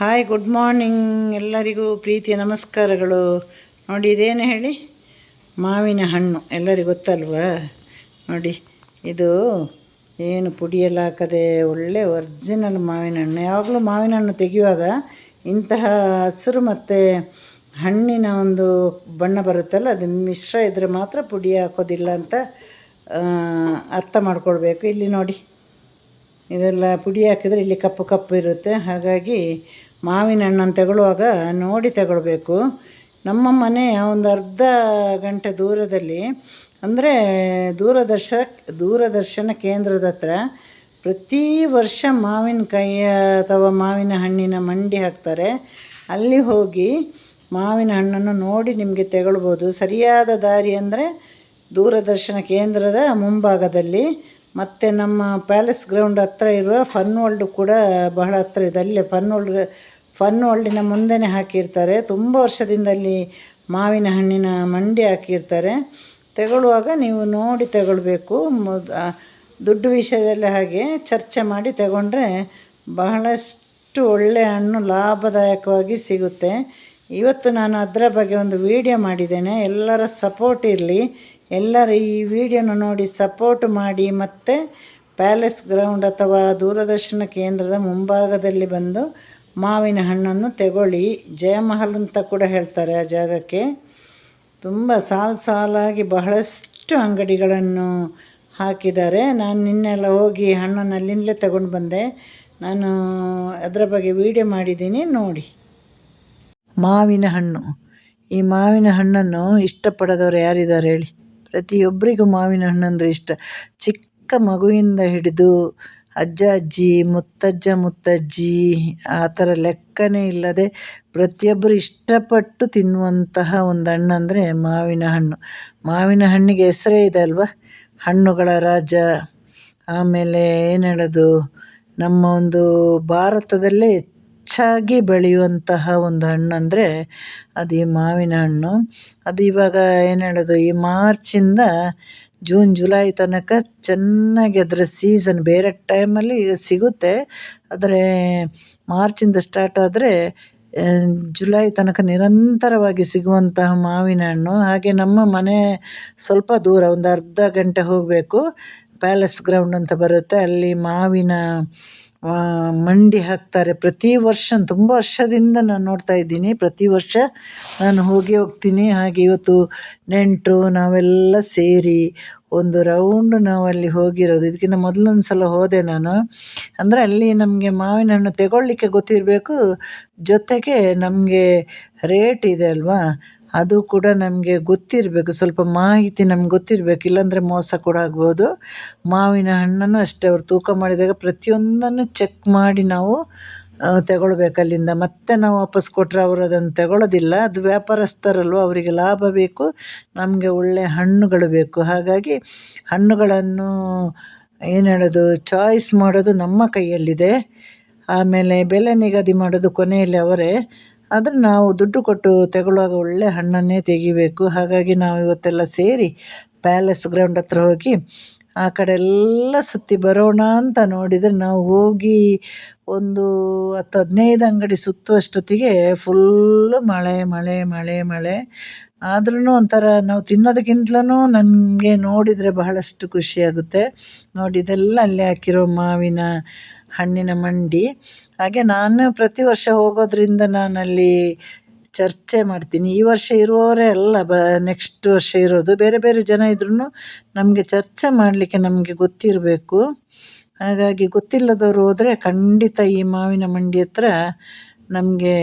Hi good morning ಎಲ್ಲರಿಗೂ ಪ್ರೀತಿಯ ನಮಸ್ಕಾರಗಳು. ನೋಡಿ, ಇದೇನು ಹೇಳಿ? ಮಾವಿನ ಹಣ್ಣು. ಎಲ್ಲರಿಗೂ ಗೊತ್ತಲ್ವಾ? ನೋಡಿ, ಇದು ಏನು ಪುಡಿಯೆಲ್ಲ ಹಾಕದೆ ಒಳ್ಳೆ ಒರಿಜಿನಲ್ ಮಾವಿನ ಹಣ್ಣು. ಯಾವಾಗಲೂ ಮಾವಿನ ಹಣ್ಣು ತೆಗೆಯುವಾಗ ಇಂತಹ ಹಸಿರು ಮತ್ತು ಹಣ್ಣಿನ ಒಂದು ಬಣ್ಣ ಬರುತ್ತಲ್ಲ, ಅದು ಮಿಶ್ರ ಇದ್ದರೆ ಮಾತ್ರ ಪುಡಿ ಹಾಕೋದಿಲ್ಲ ಅಂತ ಅರ್ಥ ಮಾಡ್ಕೊಳ್ಬೇಕು. ಇಲ್ಲಿ ನೋಡಿ, ಇದೆಲ್ಲ ಪುಡಿ ಹಾಕಿದರೆ ಇಲ್ಲಿ ಕಪ್ಪು ಕಪ್ಪು ಇರುತ್ತೆ. ಹಾಗಾಗಿ ಮಾವಿನ ಹಣ್ಣನ್ನು ತಗೊಳ್ಳುವಾಗ ನೋಡಿ ತಗೊಳ್ಬೇಕು. ನಮ್ಮ ಮನೆ ಒಂದು ಅರ್ಧ ಗಂಟೆ ದೂರದಲ್ಲಿ, ಅಂದರೆ ದೂರದರ್ಶ, ದೂರದರ್ಶನ ಕೇಂದ್ರದ ಹತ್ರ ಪ್ರತಿ ವರ್ಷ ಮಾವಿನಕಾಯಿಯ ಅಥವಾ ಮಾವಿನ ಹಣ್ಣಿನ ಮಂಡಿ ಹಾಕ್ತಾರೆ. ಅಲ್ಲಿ ಹೋಗಿ ಮಾವಿನ ಹಣ್ಣನ್ನು ನೋಡಿ ನಿಮಗೆ ತಗೊಳ್ಬೋದು. ಸರಿಯಾದ ದಾರಿ ಅಂದರೆ ದೂರದರ್ಶನ ಕೇಂದ್ರದ ಮುಂಭಾಗದಲ್ಲಿ ಮತ್ತು ನಮ್ಮ ಪ್ಯಾಲೇಸ್ ಗ್ರೌಂಡ್ ಹತ್ರ ಇರುವ ಫನ್ ವರ್ಲ್ಡ್ ಕೂಡ ಬಹಳ ಹತ್ರ ಇದೆ. ಅಲ್ಲೇ ಫನ್ ವರ್ಲ್ಡ್ ಫನ್ ವರ್ಲ್ಡಿನ ಮುಂದೆನೇ ಹಾಕಿರ್ತಾರೆ. ತುಂಬ ವರ್ಷದಿಂದ ಅಲ್ಲಿ ಮಾವಿನ ಹಣ್ಣಿನ ಮಂಡಿ ಹಾಕಿರ್ತಾರೆ. ತಗೊಳ್ಳುವಾಗ ನೀವು ನೋಡಿ ತಗೊಳ್ಬೇಕು. ದುಡ್ಡು ವಿಷಯದಲ್ಲಿ ಹಾಗೆ ಚರ್ಚೆ ಮಾಡಿ ತಗೊಂಡ್ರೆ ಬಹಳಷ್ಟು ಒಳ್ಳೆಯ ಹಣ್ಣು ಲಾಭದಾಯಕವಾಗಿ ಸಿಗುತ್ತೆ. ಇವತ್ತು ನಾನು ಅದರ ಬಗ್ಗೆ ಒಂದು ವಿಡಿಯೋ ಮಾಡಿದ್ದೇನೆ. ಎಲ್ಲರ ಸಪೋರ್ಟ್ ಇರಲಿ. ಎಲ್ಲರೂ ಈ ವಿಡಿಯೋನ ನೋಡಿ ಸಪೋರ್ಟ್ ಮಾಡಿ ಮತ್ತು ಪ್ಯಾಲೇಸ್ ಗ್ರೌಂಡ್ ಅಥವಾ ದೂರದರ್ಶನ ಕೇಂದ್ರದ ಮುಂಭಾಗದಲ್ಲಿ ಬಂದು ಮಾವಿನ ಹಣ್ಣನ್ನು ತಗೊಳ್ಳಿ. ಜಯಮಹಲ್ ಅಂತ ಕೂಡ ಹೇಳ್ತಾರೆ ಆ ಜಾಗಕ್ಕೆ. ತುಂಬ ಸಾಲು ಸಾಲಾಗಿ ಬಹಳಷ್ಟು ಅಂಗಡಿಗಳನ್ನು ಹಾಕಿದ್ದಾರೆ. ನಾನು ನಿನ್ನೆಲ್ಲ ಹೋಗಿ ಹಣ್ಣನ್ನು ಅಲ್ಲಿಂದಲೇ ತಗೊಂಡು ಬಂದೆ. ನಾನು ಅದರ ಬಗ್ಗೆ ವಿಡಿಯೋ ಮಾಡಿದ್ದೀನಿ, ನೋಡಿ. ಮಾವಿನ ಹಣ್ಣು. ಈ ಮಾವಿನ ಹಣ್ಣನ್ನು ಇಷ್ಟಪಡದವರು ಯಾರಿದ್ದಾರೆ ಹೇಳಿ. ಪ್ರತಿಯೊಬ್ಬರಿಗೂ ಮಾವಿನ ಹಣ್ಣಂದರೆ ಇಷ್ಟ. ಚಿಕ್ಕ ಮಗುವಿಂದ ಹಿಡಿದು ಅಜ್ಜ, ಅಜ್ಜಿ, ಮುತ್ತಜ್ಜ, ಮುತ್ತಜ್ಜಿ ಆ ಥರ ಲೆಕ್ಕನೇ ಇಲ್ಲದೆ ಪ್ರತಿಯೊಬ್ಬರು ಇಷ್ಟಪಟ್ಟು ತಿನ್ನುವಂತಹ ಒಂದು ಹಣ್ಣಂದರೆ ಮಾವಿನ ಹಣ್ಣು. ಮಾವಿನ ಹಣ್ಣಿಗೆ ಹೆಸರೇ ಇದೆ ಅಲ್ವಾ? ಹಣ್ಣುಗಳ ರಾಜ, ಆಮೇಲೆ ಏನು ಹೇಳೋದು? ನಮ್ಮ ಒಂದು ಭಾರತದಲ್ಲೇ ಹೆಚ್ಚಾಗಿ ಬೆಳೆಯುವಂತಹ ಒಂದು ಹಣ್ಣು ಅಂದರೆ ಅದು ಈ ಮಾವಿನ ಹಣ್ಣು. ಅದು ಇವಾಗ ಏನು ಹೇಳೋದು, ಈ ಮಾರ್ಚಿಂದ ಜೂನ್, ಜುಲೈ ತನಕ ಚೆನ್ನಾಗಿ ಅದರ ಸೀಸನ್ ಬೇರೆ ಟೈಮಲ್ಲಿ ಸಿಗುತ್ತೆ. ಆದರೆ ಮಾರ್ಚಿಂದ ಸ್ಟಾರ್ಟ್ ಆದರೆ ಜುಲೈ ತನಕ ನಿರಂತರವಾಗಿ ಸಿಗುವಂತಹ ಮಾವಿನ ಹಣ್ಣು. ಹಾಗೆ ನಮ್ಮ ಮನೆ ಸ್ವಲ್ಪ ದೂರ, ಒಂದು ಅರ್ಧ ಗಂಟೆ ಹೋಗಬೇಕು. ಪ್ಯಾಲೇಸ್ ಗ್ರೌಂಡ್ ಅಂತ ಬರುತ್ತೆ. ಅಲ್ಲಿ ಮಾವಿನ ಮಂಡಿ ಹಾಕ್ತಾರೆ. ಪ್ರತಿ ವರ್ಷ ತುಂಬ ವರ್ಷದಿಂದ ನಾನು ನೋಡ್ತಾ ಇದ್ದೀನಿ. ಪ್ರತಿ ವರ್ಷ ನಾನು ಹೋಗಿ ಹೋಗ್ತೀನಿ. ಹಾಗೆ ಇವತ್ತು ನೆಂಟರು ನಾವೆಲ್ಲ ಸೇರಿ ಒಂದು ರೌಂಡ್ ನಾವು ಅಲ್ಲಿ ಹೋಗಿರೋದು. ಇದಕ್ಕಿಂತ ಮೊದಲೊಂದು ಸಲ ಹೋದೆ ನಾನು. ಅಂದರೆ ಅಲ್ಲಿ ನಮಗೆ ಮಾವಿನ ಹಣ್ಣು ತಗೊಳ್ಳಿಕ್ಕೆ ಗೊತ್ತಿರಬೇಕು. ಜೊತೆಗೆ ನಮಗೆ ರೇಟ್ ಇದೆ ಅಲ್ವಾ? ಅದು ಕೂಡ ನಮಗೆ ಗೊತ್ತಿರಬೇಕು. ಸ್ವಲ್ಪ ಮಾಹಿತಿ ನಮ್ಗೆ ಗೊತ್ತಿರಬೇಕು. ಇಲ್ಲಾಂದರೆ ಮೋಸ ಕೂಡ ಆಗ್ಬೋದು. ಮಾವಿನ ಹಣ್ಣನ್ನು ಅಷ್ಟೇ, ಅವ್ರು ತೂಕ ಮಾಡಿದಾಗ ಪ್ರತಿಯೊಂದನ್ನು ಚೆಕ್ ಮಾಡಿ ನಾವು ತಗೊಳ್ಬೇಕು ಅಲ್ಲಿಂದ. ಮತ್ತೆ ನಾವು ವಾಪಸ್ ಕೊಟ್ಟರೆ ಅವರು ಅದನ್ನು ತಗೊಳ್ಳೋದಿಲ್ಲ ಅದು ವ್ಯಾಪಾರಸ್ಥರಲ್ವ, ಅವರಿಗೆ ಲಾಭ ಬೇಕು. ನಮಗೆ ಒಳ್ಳೆಯ ಹಣ್ಣುಗಳು ಬೇಕು. ಹಾಗಾಗಿ ಹಣ್ಣುಗಳನ್ನು, ಏನು ಹೇಳೋದು ಚಾಯ್ಸ್ ಮಾಡೋದು ನಮ್ಮ ಕೈಯಲ್ಲಿದೆ. ಆಮೇಲೆ ಬೆಲೆ ನಿಗದಿ ಮಾಡೋದು ಕೊನೆಯಲ್ಲಿ ಅವರೇ. ಆದರೆ ನಾವು ದುಡ್ಡು ಕೊಟ್ಟು ತಗೊಳ್ಳುವಾಗ ಒಳ್ಳೆ ಹಣ್ಣನ್ನೇ ತೆಗಿಬೇಕು. ಹಾಗಾಗಿ ನಾವು ಇವತ್ತೆಲ್ಲ ಸೇರಿ ಪ್ಯಾಲೇಸ್ ಗ್ರೌಂಡ್ ಹತ್ರ ಹೋಗಿ ಆ ಕಡೆ ಎಲ್ಲ ಸುತ್ತಿ ಬರೋಣ ಅಂತ ನೋಡಿದರೆ ನಾವು ಹೋಗಿ ಒಂದು ಹತ್ತು ಹದಿನೈದು ಅಂಗಡಿ ಸುತ್ತುವಷ್ಟೊತ್ತಿಗೆ ಫುಲ್ಲು ಮಳೆ ಮಳೆ ಮಳೆ ಮಳೆ. ಆದ್ರೂ ಒಂಥರ ನಾವು ತಿನ್ನೋದಕ್ಕಿಂತಲೂ ನನಗೆ ನೋಡಿದರೆ ಬಹಳಷ್ಟು ಖುಷಿಯಾಗುತ್ತೆ ನೋಡಿ, ಇದೆಲ್ಲ ಅಲ್ಲಿ ಹಾಕಿರೋ ಮಾವಿನ ಹಣ್ಣಿನ ಮಂಡಿ. ಹಾಗೆ ನಾನು ಪ್ರತಿ ವರ್ಷ ಹೋಗೋದ್ರಿಂದ ನಾನಲ್ಲಿ ಚರ್ಚೆ ಮಾಡ್ತೀನಿ. ಈ ವರ್ಷ ಇರುವವರೇ ಅಲ್ಲ, ಬ ನೆಕ್ಸ್ಟ್ ವರ್ಷ ಇರೋದು. ಬೇರೆ ಬೇರೆ ಜನ ಇದ್ರೂ ನಮಗೆ ಚರ್ಚೆ ಮಾಡಲಿಕ್ಕೆ ನಮಗೆ ಗೊತ್ತಿರಬೇಕು. ಹಾಗಾಗಿ ಗೊತ್ತಿಲ್ಲದವರು ಹೋದರೆ ಖಂಡಿತ ಈ ಮಾವಿನ ಮಂಡಿ ಹತ್ರ ನಮಗೆ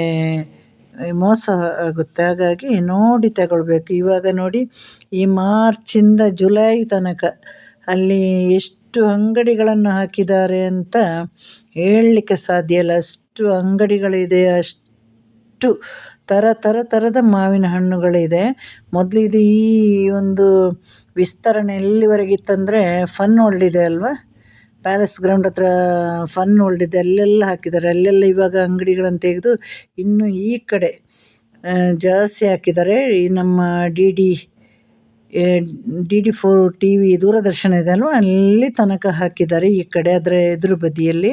ಮೋಸ ಆಗುತ್ತೆ. ಹಾಗಾಗಿ ನೋಡಿ ತಗೊಳ್ಬೇಕು. ಇವಾಗ ನೋಡಿ ಈ ಮಾರ್ಚಿಂದ ಜುಲೈ ತನಕ ಅಲ್ಲಿ ಎಷ್ಟು ಅಂಗಡಿಗಳನ್ನು ಹಾಕಿದ್ದಾರೆ ಅಂತ ಹೇಳಲಿಕ್ಕೆ ಸಾಧ್ಯ ಇಲ್ಲ. ಅಷ್ಟು ಅಂಗಡಿಗಳಿದೆ, ಅಷ್ಟು ಥರ ಥರ ಥರದ ಮಾವಿನ ಹಣ್ಣುಗಳಿದೆ. ಮೊದಲು ಇದು ಈ ಒಂದು ವಿಸ್ತರಣೆ ಎಲ್ಲಿವರೆಗಿತ್ತಂದರೆ ಫನ್ ವರ್ಲ್ಡ್ ಇದೆ ಅಲ್ವಾ? ಪ್ಯಾಲೇಸ್ ಗ್ರೌಂಡ್ ಹತ್ರ ಫನ್ ವರ್ಲ್ಡ್ ಇದೆ. ಅಲ್ಲೆಲ್ಲ ಹಾಕಿದ್ದಾರೆ. ಅಲ್ಲೆಲ್ಲ ಇವಾಗ ಅಂಗಡಿಗಳನ್ನು ತೆಗೆದು ಇನ್ನು ಈ ಕಡೆ ಜಾಸ್ತಿ ಹಾಕಿದ್ದಾರೆ. ಈ ನಮ್ಮ D D D D four T V Doordarshan ಇದೆ ಅಲ್ವ? ಅಲ್ಲಿ ತನಕ ಹಾಕಿದ್ದಾರೆ ಈ ಕಡೆ ಅದರ ಎದುರು ಬದಿಯಲ್ಲಿ.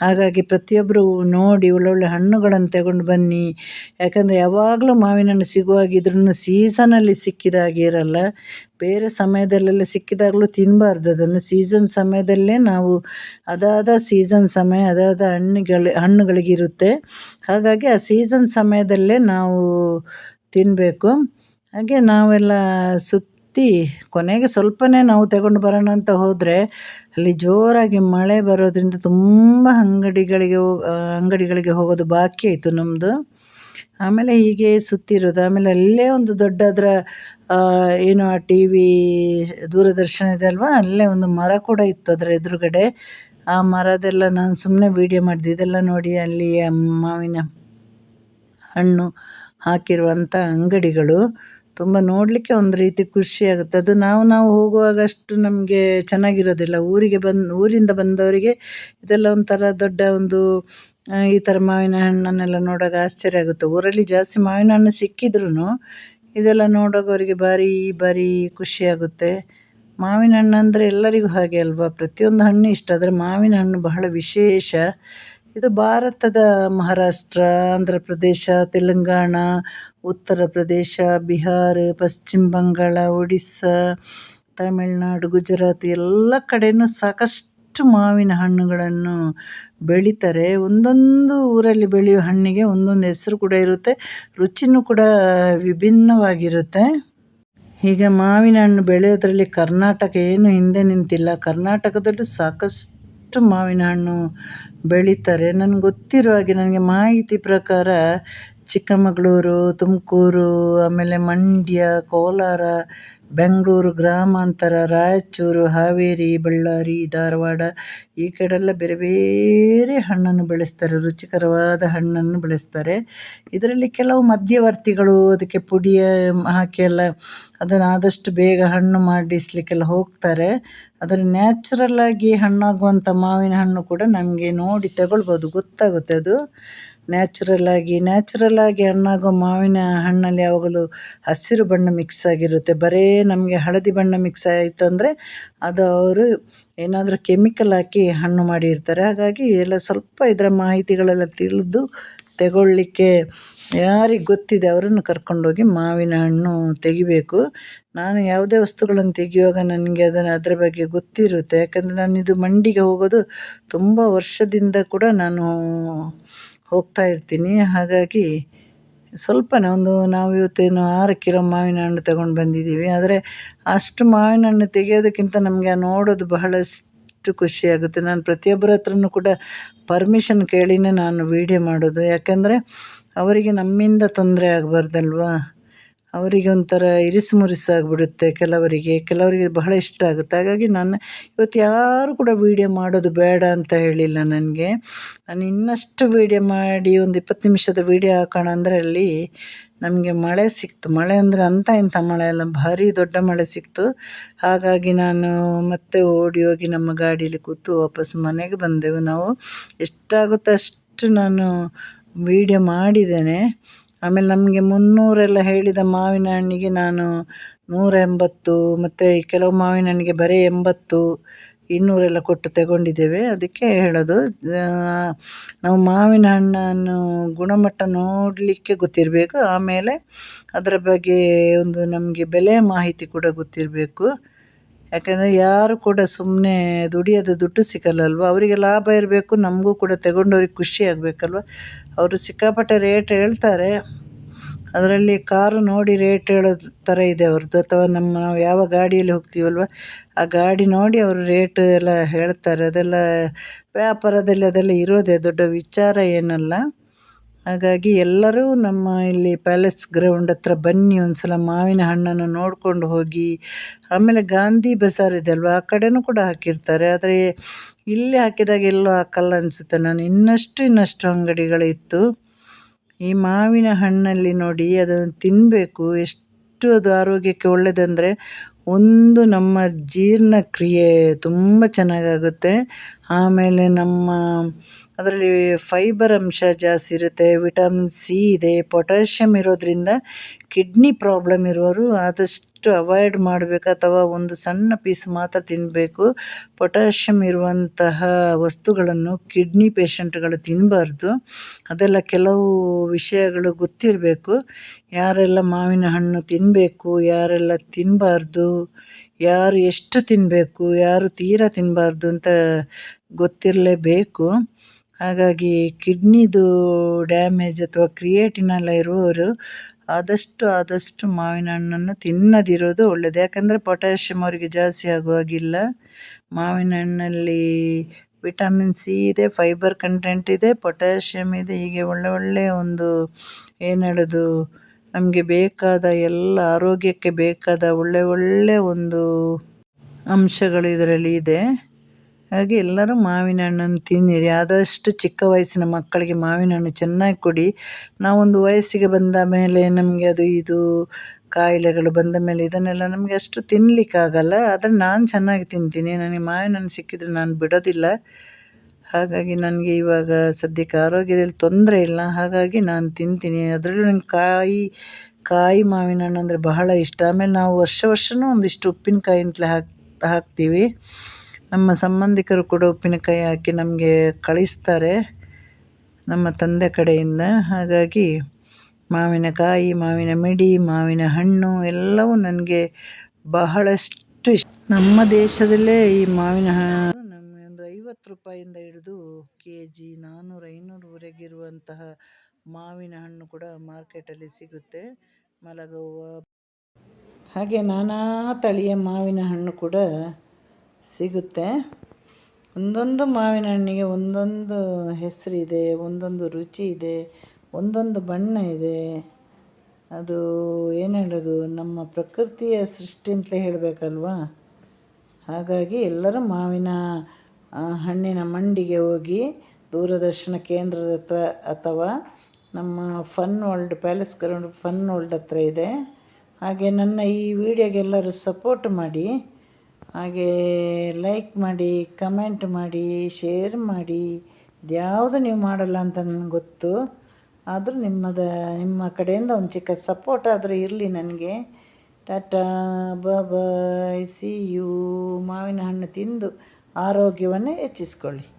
ಹಾಗಾಗಿ ಪ್ರತಿಯೊಬ್ಬರು ನೋಡಿ ಒಳ್ಳೊಳ್ಳೆ ಹಣ್ಣುಗಳನ್ನು ತಗೊಂಡು ಬನ್ನಿ. ಯಾಕಂದರೆ ಯಾವಾಗಲೂ ಮಾವಿನ ಹಣ್ಣು ಸಿಗುವಾಗಿದ್ರೂ ಸೀಸನಲ್ಲಿ ಸಿಕ್ಕಿದ ಹಾಗೆ ಇರಲ್ಲ. ಬೇರೆ ಸಮಯದಲ್ಲೆಲ್ಲ ಸಿಕ್ಕಿದಾಗಲೂ ತಿನ್ನಬಾರ್ದು ಅದನ್ನು ಸೀಸನ್ ಸಮಯದಲ್ಲೇ ನಾವು ಅದಾದ ಸೀಸನ್ ಸಮಯ, ಅದಾದ ಹಣ್ಣುಗಳು ಹಣ್ಣುಗಳಿಗಿರುತ್ತೆ ಹಾಗಾಗಿ ಆ ಸೀಸನ್ ಸಮಯದಲ್ಲೇ ನಾವು ತಿನ್ನಬೇಕು ಹಾಗೆ ನಾವೆಲ್ಲ ಸುತ್ತಿ ಕೊನೆಗೆ ಸ್ವಲ್ಪನೇ ನಾವು ತಗೊಂಡು ಬರೋಣ ಅಂತ ಹೋದರೆ ಅಲ್ಲಿ ಜೋರಾಗಿ ಮಳೆ ಬರೋದ್ರಿಂದ ತುಂಬ ಅಂಗಡಿಗಳಿಗೆ ಅಂಗಡಿಗಳಿಗೆ ಹೋಗೋದು ಬಾಕಿ ಆಯಿತು ನಮ್ಮದು ಆಮೇಲೆ ಹೀಗೆ ಸುತ್ತಿರೋದು. ಆಮೇಲೆ ಅಲ್ಲೇ ಒಂದು ದೊಡ್ಡ ಏನು ಆ ಟಿ ವಿ ದೂರದರ್ಶನ ಇದೆ ಅಲ್ವಾ? ಅಲ್ಲೇ ಒಂದು ಮರ ಕೂಡ ಇತ್ತು ಅದರ ಎದುರುಗಡೆ. ಆ ಮರದೆಲ್ಲ ನಾನು ಸುಮ್ಮನೆ ವೀಡಿಯೋ ಮಾಡಿದೆ. ಇದೆಲ್ಲ ನೋಡಿ ಅಲ್ಲಿ ಮಾವಿನ ಹಣ್ಣು ಹಾಕಿರುವಂಥ ಅಂಗಡಿಗಳು ತುಂಬ ನೋಡಲಿಕ್ಕೆ ಒಂದು ರೀತಿ ಖುಷಿಯಾಗುತ್ತೆ ಅದು ನಾವು ನಾವು ಹೋಗುವಾಗ ಅಷ್ಟು ನಮಗೆ ಚೆನ್ನಾಗಿರೋದಿಲ್ಲ. ಊರಿಗೆ ಬಂದು, ಊರಿಂದ ಬಂದವರಿಗೆ ಇದೆಲ್ಲ ಒಂಥರ ದೊಡ್ಡ ಒಂದು ಈ ಥರ ಮಾವಿನ ಹಣ್ಣನ್ನೆಲ್ಲ ನೋಡುವಾಗ ಆಶ್ಚರ್ಯ ಆಗುತ್ತೆ. ಊರಲ್ಲಿ ಜಾಸ್ತಿ ಮಾವಿನ ಹಣ್ಣು ಸಿಕ್ಕಿದ್ರೂ ಇದೆಲ್ಲ ನೋಡೋಕೆ ಭಾರಿ ಭಾರಿ ಖುಷಿಯಾಗುತ್ತೆ ಮಾವಿನ ಹಣ್ಣು ಅಂದರೆ ಎಲ್ಲರಿಗೂ ಹಾಗೆ ಅಲ್ವಾ? ಪ್ರತಿಯೊಂದು ಹಣ್ಣು ಇಷ್ಟ, ಆದರೆ ಮಾವಿನ ಹಣ್ಣು ಬಹಳ ವಿಶೇಷ. ಇದು ಭಾರತದ ಮಹಾರಾಷ್ಟ್ರ ಆಂಧ್ರ ಪ್ರದೇಶ ತೆಲಂಗಾಣ, ಉತ್ತರ ಪ್ರದೇಶ, ಬಿಹಾರ, ಪಶ್ಚಿಮ ಬಂಗಾಳ, ಒಡಿಸ್ಸಾ, ತಮಿಳುನಾಡು, ಗುಜರಾತ್ ಎಲ್ಲ ಕಡೆಯೂ ಸಾಕಷ್ಟು ಮಾವಿನ ಹಣ್ಣುಗಳನ್ನು ಬೆಳೀತಾರೆ. ಒಂದೊಂದು ಊರಲ್ಲಿ ಬೆಳೆಯೋ ಹಣ್ಣಿಗೆ ಒಂದೊಂದು ಹೆಸರು ಕೂಡ ಇರುತ್ತೆ, ರುಚಿನೂ ಕೂಡ ವಿಭಿನ್ನವಾಗಿರುತ್ತೆ. ಹೀಗೆ ಮಾವಿನ ಹಣ್ಣು ಬೆಳೆಯೋದ್ರಲ್ಲಿ ಕರ್ನಾಟಕ ಏನು ಹಿಂದೆ ನಿಂತಿಲ್ಲ. ಕರ್ನಾಟಕದಲ್ಲೂ ಸಾಕಷ್ಟು ಮಾವಿನ ಹಣ್ಣು ಬೆಳೀತಾರೆ. ನನಗೆ ಗೊತ್ತಿರೋ ಹಾಗೆ ನನಗೆ ಮಾಹಿತಿ ಪ್ರಕಾರ ಚಿಕ್ಕಮಗಳೂರು ತುಮಕೂರು ಆಮೇಲೆ ಮಂಡ್ಯ ಕೋಲಾರ ಬೆಂಗಳೂರು ಗ್ರಾಮಾಂತರ, ರಾಯಚೂರು, ಹಾವೇರಿ, ಬಳ್ಳಾರಿ, ಧಾರವಾಡ ಈ ಕಡೆಲ್ಲ ಬೇರೆ ಬೇರೆ ಹಣ್ಣನ್ನು ಬೆಳೆಸ್ತಾರೆ, ರುಚಿಕರವಾದ ಹಣ್ಣನ್ನು ಬೆಳೆಸ್ತಾರೆ. ಇದರಲ್ಲಿ ಕೆಲವು ಮಧ್ಯವರ್ತಿಗಳು ಅದಕ್ಕೆ ಪುಡಿಯ ಹಾಕಿ ಎಲ್ಲ ಅದನ್ನು ಆದಷ್ಟು ಬೇಗ ಹಣ್ಣು ಮಾಡಿಸ್ಲಿಕ್ಕೆಲ್ಲ ಹೋಗ್ತಾರೆ. ಆದರೆ ನ್ಯಾಚುರಲ್ಲಾಗಿ ಹಣ್ಣಾಗುವಂಥ ಮಾವಿನ ಹಣ್ಣು ಕೂಡ ನಮಗೆ ನೋಡಿ ತಗೊಳ್ಬೋದು, ಗೊತ್ತಾಗುತ್ತೆ ಅದು. ನ್ಯಾಚುರಲ್ಲಾಗಿ ನ್ಯಾಚುರಲ್ಲಾಗಿ ಹಣ್ಣಾಗೋ ಮಾವಿನ ಹಣ್ಣಲ್ಲಿ ಯಾವಾಗಲೂ ಹಸಿರು ಬಣ್ಣ ಮಿಕ್ಸ್ ಆಗಿರುತ್ತೆ. ಬರೇ ನಮಗೆ ಹಳದಿ ಬಣ್ಣ ಮಿಕ್ಸ್ ಆಯಿತು ಅಂದರೆ ಅದು ಅವರು ಏನಾದರೂ ಕೆಮಿಕಲ್ ಹಾಕಿ ಹಣ್ಣು ಮಾಡಿರ್ತಾರೆ. ಹಾಗಾಗಿ ಎಲ್ಲ ಸ್ವಲ್ಪ ಇದರ ಮಾಹಿತಿಗಳೆಲ್ಲ ತಿಳಿದು ತಗೊಳ್ಳಿಕ್ಕೆ ಯಾರಿಗೆ ಗೊತ್ತಿದೆ ಅವರನ್ನು ಕರ್ಕೊಂಡೋಗಿ ಮಾವಿನ ಹಣ್ಣು ತೆಗಿಬೇಕು. ನಾನು ಯಾವುದೇ ವಸ್ತುಗಳನ್ನು ತೆಗೆಯುವಾಗ ನನಗೆ ಅದನ್ನು ಅದರ ಬಗ್ಗೆ ಗೊತ್ತಿರುತ್ತೆ. ಯಾಕಂದರೆ ನಾನು ಇದು ಮಂಡಿಗೆ ಹೋಗೋದು ತುಂಬ ವರ್ಷದಿಂದ ಕೂಡ ನಾನು ಹೋಗ್ತಾ ಇರ್ತೀನಿ. ಹಾಗಾಗಿ ಸ್ವಲ್ಪನೇ ಒಂದು ನಾವು ಇವತ್ತೇನು ಆರು ಕಿಲೋ ಮಾವಿನ ಹಣ್ಣು ತಗೊಂಡು ಬಂದಿದ್ದೀವಿ. ಆದರೆ ಅಷ್ಟು ಮಾವಿನ ಹಣ್ಣು ತೆಗೆಯೋದಕ್ಕಿಂತ ನಮಗೆ ನೋಡೋದು ಬಹಳಷ್ಟು ಖುಷಿಯಾಗುತ್ತೆ ನಾನು ಪ್ರತಿಯೊಬ್ಬರ ಹತ್ರನೂ ಕೂಡ ಪರ್ಮಿಷನ್ ಕೇಳಿನೇ ನಾನು ವೀಡಿಯೋ ಮಾಡೋದು. ಯಾಕೆಂದರೆ ಅವರಿಗೆ ನಮ್ಮಿಂದ ತೊಂದರೆ ಆಗಬಾರ್ದಲ್ವಾ? ಅವರಿಗೆ ಒಂಥರ ಇರಿಸು ಮುರಿಸು ಆಗಿಬಿಡುತ್ತೆ ಕೆಲವರಿಗೆ. ಕೆಲವರಿಗೆ ಬಹಳ ಇಷ್ಟ ಆಗುತ್ತೆ. ಹಾಗಾಗಿ ನಾನು ಇವತ್ತು ಯಾರು ಕೂಡ ವೀಡಿಯೋ ಮಾಡೋದು ಬೇಡ ಅಂತ ಹೇಳಿಲ್ಲ ನನಗೆ. ನಾನು ಇನ್ನಷ್ಟು ವೀಡಿಯೋ ಮಾಡಿ ಒಂದು ಇಪ್ಪತ್ತು ನಿಮಿಷದ ವೀಡಿಯೋ ಹಾಕೋಣ ಅಂದರೆ ಅಲ್ಲಿ ನಮಗೆ ಮಳೆ ಸಿಕ್ತು. ಮಳೆ ಅಂದರೆ ಅಂಥ ಇಂಥ ಮಳೆ ಅಲ್ಲ, ಭಾರಿ ದೊಡ್ಡ ಮಳೆ ಸಿಕ್ತು. ಹಾಗಾಗಿ ನಾನು ಮತ್ತೆ ಓಡಿ ಹೋಗಿ ನಮ್ಮ ಗಾಡೀಲಿ ಕೂತು ವಾಪಸ್ ಮನೆಗೆ ಬಂದೆವು. ನಾವು ಎಷ್ಟಾಗುತ್ತೋ ಅಷ್ಟು ನಾನು ವೀಡಿಯೋ ಮಾಡಿದ್ದೇನೆ. ಆಮೇಲೆ ನಮಗೆ ಮುನ್ನೂರೆಲ್ಲ ಹೇಳಿದ ಮಾವಿನ ಹಣ್ಣಿಗೆ ನಾನು ನೂರ ಎಂಬತ್ತು ಮತ್ತು ಕೆಲವು ಮಾವಿನ ಹಣ್ಣಿಗೆ ಬರೀ ಎಂಬತ್ತು, ಇನ್ನೂರೆಲ್ಲ ಕೊಟ್ಟು ತಗೊಂಡಿದ್ದೇವೆ. ಅದಕ್ಕೆ ಹೇಳೋದು ನಾವು ಮಾವಿನ ಹಣ್ಣನ್ನು ಗುಣಮಟ್ಟ ನೋಡಲಿಕ್ಕೆ ಗೊತ್ತಿರಬೇಕು. ಆಮೇಲೆ ಅದರ ಬಗ್ಗೆ ಒಂದು ನಮಗೆ ಬೆಲೆ ಮಾಹಿತಿ ಕೂಡ ಗೊತ್ತಿರಬೇಕು. ಯಾಕಂದರೆ ಯಾರು ಕೂಡ ಸುಮ್ಮನೆ ದುಡಿಯೋದು ದುಡ್ಡು ಸಿಗಲ್ಲಲ್ವ? ಅವರಿಗೆ ಲಾಭ ಇರಬೇಕು, ನಮಗೂ ಕೂಡ ತಗೊಂಡವ್ರಿಗೆ ಖುಷಿ ಆಗಬೇಕಲ್ವ? ಅವರು ಸಿಕ್ಕಾಪಟ್ಟೆ ರೇಟ್ ಹೇಳ್ತಾರೆ. ಅದರಲ್ಲಿ ಕಾರು ನೋಡಿ ರೇಟ್ ಹೇಳೋ ಥರ ಇದೆ ಅವ್ರದ್ದು. ಅಥವಾ ನಮ್ಮ ನಾವು ಯಾವ ಗಾಡಿಯಲ್ಲಿ ಹೋಗ್ತೀವಲ್ವ? ಆ ಗಾಡಿ ನೋಡಿ ಅವರು ರೇಟ್ ಎಲ್ಲ ಹೇಳ್ತಾರೆ. ಅದೆಲ್ಲ ವ್ಯಾಪಾರದಲ್ಲಿ ಅದೆಲ್ಲ ಇರೋದೇ. ದೊಡ್ಡ ವಿಚಾರ ಏನಲ್ಲ. ಹಾಗಾಗಿ ಎಲ್ಲರೂ ನಮ್ಮ ಇಲ್ಲಿ ಪ್ಯಾಲೇಸ್ ಗ್ರೌಂಡ್ ಹತ್ರ ಬನ್ನಿ ಒಂದು ಸಲ ಮಾವಿನ ಹಣ್ಣನ್ನು ನೋಡಿಕೊಂಡು ಹೋಗಿ. ಆಮೇಲೆ ಗಾಂಧಿ ಬಜಾರ್ ಇದೆ ಅಲ್ವಾ? ಆ ಕಡೆನೂ ಕೂಡ ಹಾಕಿರ್ತಾರೆ. ಆದರೆ ಇಲ್ಲಿ ಹಾಕಿದಾಗ ಎಲ್ಲೂ ಹಾಕಲ್ಲ ಅನಿಸುತ್ತೆ. ನಾನು ಇನ್ನಷ್ಟು ಇನ್ನಷ್ಟು ಅಂಗಡಿಗಳಿತ್ತು ಈ ಮಾವಿನ ಹಣ್ಣಲ್ಲಿ ನೋಡಿ ಅದನ್ನು ತಿನ್ನಬೇಕು ಎಷ್ಟು ಅದು ಆರೋಗ್ಯಕ್ಕೆ ಒಳ್ಳೆಯದಂದರೆ ಒಂದು ನಮ್ಮ ಜೀರ್ಣಕ್ರಿಯೆ ತುಂಬ ಚೆನ್ನಾಗಾಗುತ್ತೆ. ಆಮೇಲೆ ನಮ್ಮ ಅದರಲ್ಲಿ ಫೈಬರ್ ಅಂಶ ಜಾಸ್ತಿ ಇರುತ್ತೆ ವಿಟಮಿನ್ ಸಿ ಇದೆ ಪೊಟ್ಯಾಷಿಯಮ್ ಇರೋದರಿಂದ ಕಿಡ್ನಿ ಪ್ರಾಬ್ಲಮ್ ಆದಷ್ಟು ಆದಷ್ಟು ಅವಾಯ್ಡ್ ಮಾಡಬೇಕು ಅಥವಾ ಒಂದು ಸಣ್ಣ ಪೀಸ್ ಮಾತ್ರ ತಿನ್ನಬೇಕು ಪೊಟ್ಯಾಷಿಯಮ್ ಇರುವಂತಹ ವಸ್ತುಗಳನ್ನು ಕಿಡ್ನಿ ಪೇಷಂಟ್ಗಳು ತಿನ್ನಬಾರ್ದು ಅದೆಲ್ಲ ಕೆಲವು ವಿಷಯಗಳು ಗೊತ್ತಿರಬೇಕು. ಯಾರೆಲ್ಲ ಮಾವಿನ ಹಣ್ಣು ತಿನ್ನಬೇಕು ಯಾರೆಲ್ಲ ತಿನ್ನಬಾರ್ದು ಯಾರು ಎಷ್ಟು ತಿನ್ನಬೇಕು ಯಾರು ತೀರಾ ತಿನ್ನಬಾರ್ದು ಅಂತ ಗೊತ್ತಿರಲೇಬೇಕು. ಹಾಗಾಗಿ ಕಿಡ್ನಿದು ಡ್ಯಾಮೇಜ್ ಅಥವಾ ಕ್ರಿಯೇಟಿನೆಲ್ಲ ಇರುವವರು ಆದಷ್ಟು ಆದಷ್ಟು ಮಾವಿನ ಹಣ್ಣನ್ನು ತಿನ್ನದಿರೋದು ಒಳ್ಳೆಯದು ಯಾಕಂದರೆ ಪೊಟ್ಯಾಷಿಯಮ್ ಅವರಿಗೆ ಜಾಸ್ತಿ ಆಗುವಾಗಿಲ್ಲ. ಮಾವಿನ ಹಣ್ಣಲ್ಲಿ ವಿಟಮಿನ್ ಸಿ ಇದೆ, ಫೈಬರ್ ಕಂಟೆಂಟ್ ಇದೆ ಪೊಟ್ಯಾಷಿಯಮ್ ಇದೆ. ಹೀಗೆ ಒಳ್ಳೆ ಒಳ್ಳೆಯ ಒಂದು ಏನು ಹೇಳೋದು, ನಮಗೆ ಬೇಕಾದ ಎಲ್ಲ ಆರೋಗ್ಯಕ್ಕೆ ಬೇಕಾದ ಒಳ್ಳೆ ಒಳ್ಳೆ ಒಂದು ಅಂಶಗಳು ಇದರಲ್ಲಿ ಇದೆ. ಹಾಗೆ ಎಲ್ಲರೂ ಮಾವಿನ ಹಣ್ಣನ್ನು ತಿನ್ನಿರಿ. ಆದಷ್ಟು ಚಿಕ್ಕ ವಯಸ್ಸಿನ ಮಕ್ಕಳಿಗೆ ಮಾವಿನ ಹಣ್ಣು ಚೆನ್ನಾಗಿ ಕೊಡಿ. ನಾವೊಂದು ವಯಸ್ಸಿಗೆ ಬಂದ ಮೇಲೆ ನಮಗೆ ಅದು ಇದು, ಕಾಯಿಲೆಗಳು ಬಂದ ಮೇಲೆ ಇದನ್ನೆಲ್ಲ ನಮಗೆ ಅಷ್ಟು ತಿನ್ನಲಿಕ್ಕಾಗಲ್ಲ ಆದರೆ ನಾನು ಚೆನ್ನಾಗಿ ತಿಂತೀನಿ. ನನಗೆ ಮಾವಿನ ಹಣ್ಣು ಸಿಕ್ಕಿದರೆ ನಾನು ಬಿಡೋದಿಲ್ಲ. ಹಾಗಾಗಿ ನನಗೆ ಇವಾಗ ಸದ್ಯಕ್ಕೆ ಆರೋಗ್ಯದಲ್ಲಿ ತೊಂದರೆ ಇಲ್ಲ. ಹಾಗಾಗಿ ನಾನು ತಿಂತೀನಿ. ಅದರಲ್ಲೂ ನಂಗೆ ಕಾಯಿ ಕಾಯಿ ಮಾವಿನ ಹಣ್ಣು ಅಂದರೆ ಬಹಳ ಇಷ್ಟ. ಆಮೇಲೆ ನಾವು ವರ್ಷ ವರ್ಷವೂ ಒಂದಿಷ್ಟು ಉಪ್ಪಿನಕಾಯಿ ಅಂತಲೇ ಹಾಕಿ, ಹಾಕ್ತೀವಿ. ನಮ್ಮ ಸಂಬಂಧಿಕರು ಕೂಡ ಉಪ್ಪಿನಕಾಯಿ ಹಾಕಿ ನಮಗೆ ಕಳಿಸ್ತಾರೆ ನಮ್ಮ ತಂದೆ ಕಡೆಯಿಂದ. ಹಾಗಾಗಿ ಮಾವಿನಕಾಯಿ, ಮಾವಿನ ಮಿಡಿ, ಮಾವಿನ ಹಣ್ಣು ಎಲ್ಲವೂ ನನಗೆ ಬಹಳಷ್ಟು ಇಷ್ಟ. ನಮ್ಮ ದೇಶದಲ್ಲೇ ಈ ಮಾವಿನ ಹಣ್ಣು ನಮಗೆ ಒಂದು ಐವತ್ತು ರೂಪಾಯಿಂದ ಹಿಡಿದು ಕೆ ಜಿ ನಾನ್ನೂರು ಐನೂರವರೆಗಿರುವಂತಹ ಮಾವಿನ ಹಣ್ಣು ಕೂಡ ಮಾರ್ಕೆಟಲ್ಲಿ ಸಿಗುತ್ತೆ. ಮಲಗವ್ವ. ಹಾಗೆ ನಾನಾ ತಳಿಯ ಮಾವಿನ ಹಣ್ಣು ಕೂಡ ಸಿಗುತ್ತೆ. ಒಂದೊಂದು ಮಾವಿನ ಹಣ್ಣಿಗೆ ಒಂದೊಂದು ಹೆಸರಿದೆ, ಒಂದೊಂದು ರುಚಿ ಇದೆ, ಒಂದೊಂದು ಬಣ್ಣ ಇದೆ. ಅದು ಏನು ಹೇಳೋದು, ನಮ್ಮ ಪ್ರಕೃತಿಯ ಸೃಷ್ಟಿ ಅಂತಲೇ ಹೇಳಬೇಕಲ್ವಾ? ಹಾಗಾಗಿ ಎಲ್ಲರೂ ಮಾವಿನ ಹಣ್ಣಿನ ಮಂಡಿಗೆ ಹೋಗಿ ದೂರದರ್ಶನ ಕೇಂದ್ರದ ಹತ್ರ ಅಥವಾ ನಮ್ಮ fun world, palace ground fun world ಹತ್ರ ಇದೆ. ಹಾಗೆ ನನ್ನ ಈ ವಿಡಿಯೋಗೆ ಎಲ್ಲರೂ ಸಪೋರ್ಟ್ ಮಾಡಿ. ಹಾಗೇ ಲೈಕ್ ಮಾಡಿ ಕಮೆಂಟ್ ಮಾಡಿ ಶೇರ್ ಮಾಡಿ. ಇದ್ಯಾವುದು ನೀವು ಮಾಡಲ್ಲ ಅಂತ ನನಗೆ ಗೊತ್ತು. ಆದರೂ ನಿಮ್ಮದ, ನಿಮ್ಮ ಕಡೆಯಿಂದ ಒಂದು ಚಿಕ್ಕ ಸಪೋರ್ಟ್ ಆದರೂ ಇರಲಿ ನನಗೆ. ಟಾಟಾ ಬಾಯ್ ಸಿ ಯು ಮಾವಿನ ಹಣ್ಣು ತಿಂದು ಆರೋಗ್ಯವನ್ನು ಹೆಚ್ಚಿಸ್ಕೊಳ್ಳಿ.